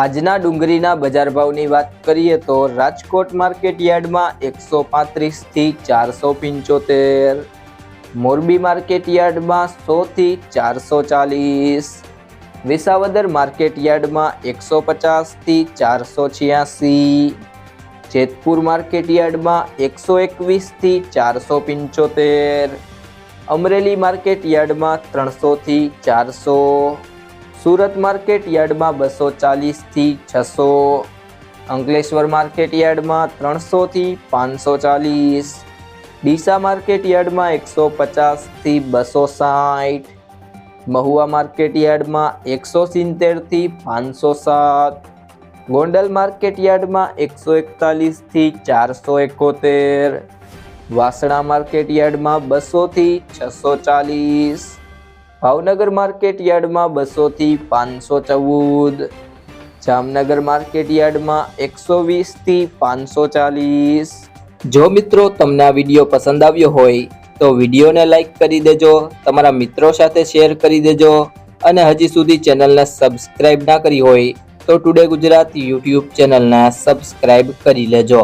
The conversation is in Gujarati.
આજના ડુંગળીના બજાર ભાવની વાત કરીએ તો રાજકોટ માર્કેટ યાર્ડમાં એકસો પાંત્રીસથી ચારસો પંચોતેર, મોરબી માર્કેટ યાર્ડમાં સોથી ચારસો ચાલીસ, વિસાવદર માર્કેટ યાર્ડમાં એકસો પચાસથી ચારસો છ્યાસી, જેતપુર માર્કેટ યાર્ડમાં એકસો એકવીસથી ચારસો પંચોતેર, અમરેલી માર્કેટ યાર્ડમાં ત્રણસોથી ચારસો સુરત માર્કેટ યાર્ડમાં બસો ચાલીસથી છસો. અંકલેશ્વર માર્કેટ યાર્ડમાં ત્રણસોથી પાંચસો ચાલીસ. ડીસા માર્કેટ યાર્ડમાં એકસો પચાસથી બસો સાઠ. મહુવા માર્કેટ યાર્ડમાં એકસો સિત્તેરથી પાંચસો સાત. ગોંડલ માર્કેટ યાર્ડમાં એકસો એકતાલીસથી ચારસો એકોતેર. વાસણા માર્કેટ યાર્ડમાં બસોથી છસો ચાલીસ. ભાવનગર માર્કેટ યાર્ડમાં બસોથી પાંચસો ચૌદ, જામનગર માર્કેટ યાર્ડમાં એકસો વીસથી પાંચસો ચાલીસ. જો મિત્રો તમને આ વીડિયો પસંદ આવ્યો હોય, તો વિડીયોને લાઈક કરી દેજો, તમારા મિત્રો સાથે શેર કરી દેજો, અને હજી સુધી ચેનલને સબસ્ક્રાઇબ ના કરી હોય, તો ટુડે ગુજરાત યુટ્યુબ ચેનલને સબસ્ક્રાઇબ કરી લેજો.